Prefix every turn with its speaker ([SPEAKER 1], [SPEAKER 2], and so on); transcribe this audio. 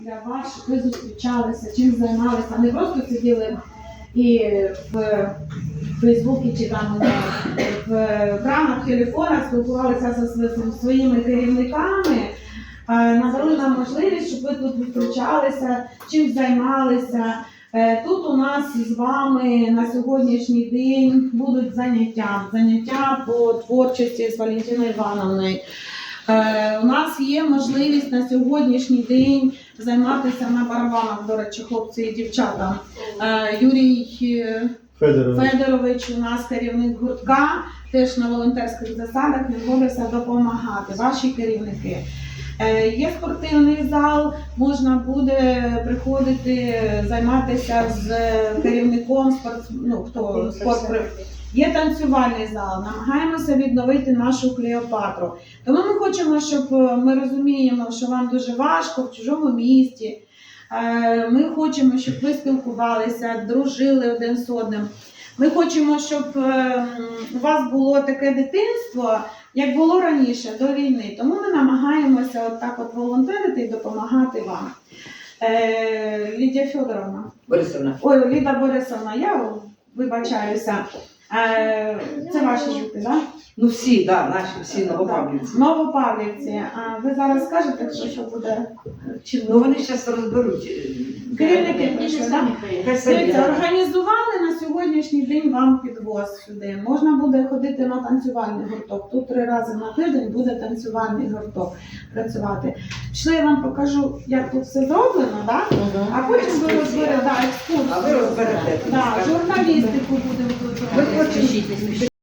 [SPEAKER 1] для вас, щоб ви зустрічалися, чим займалися, не просто сиділи і в Фейсбуці чи там в екранах, телефонах спілкувалися зі своїми- керівниками. Надали нам можливість, щоб ви тут зустрічалися, чим займалися. Е, Тут у нас з вами на сьогоднішній день будуть заняття. Заняття по творчості з Валентиною Івановною. Е, У нас є можливість на сьогоднішній день займатися на барабанах, до речі, хлопці і дівчата. Е, Юрій е,
[SPEAKER 2] Федорович.
[SPEAKER 1] Федорович у нас керівник гуртка, теж на волонтерських засадах відмовився допомагати. Ваші керівники. Є спортивний зал, можна буде приходити займатися з керівником спорт, ну, хто спорт Є танцювальний зал, намагаємося відновити нашу Клеопатру. Тому ми хочемо, щоб е, ми розуміємо, що вам дуже важко в чужому місті. Е, Ми хочемо, щоб ви спілкувалися, дружили один з одним. Ми хочемо, щоб е, у вас було таке дитинство, як було раніше до війни. Тому ми намагаємося от так от волонтерити і допомагати вам. Лідія Федоровна.
[SPEAKER 3] Борисовна.
[SPEAKER 1] Ой, Ліда Борисовна, я вибачаюся. Е, Це ваші діти, так?
[SPEAKER 3] Ну всі, да, наші всі новопавлівці.
[SPEAKER 1] Новопавлівці. А ви зараз скажете, що, що буде? Чи
[SPEAKER 3] Ну вони зараз розберуть.
[SPEAKER 1] Керівники прийшли, так?
[SPEAKER 3] Хай самі,
[SPEAKER 1] Дивіться,
[SPEAKER 3] да.
[SPEAKER 1] організували на сьогоднішній день вам підвоз сюди. Можна буде ходити на танцювальний гурток. Тут три рази на тиждень буде танцювальний гурток працювати. Пішли, я вам покажу, як тут все зроблено, так? А потім ви розберете да, екскурсію.
[SPEAKER 3] А ви розберете.
[SPEAKER 1] Да, журналістику будемо робити.
[SPEAKER 3] хочемо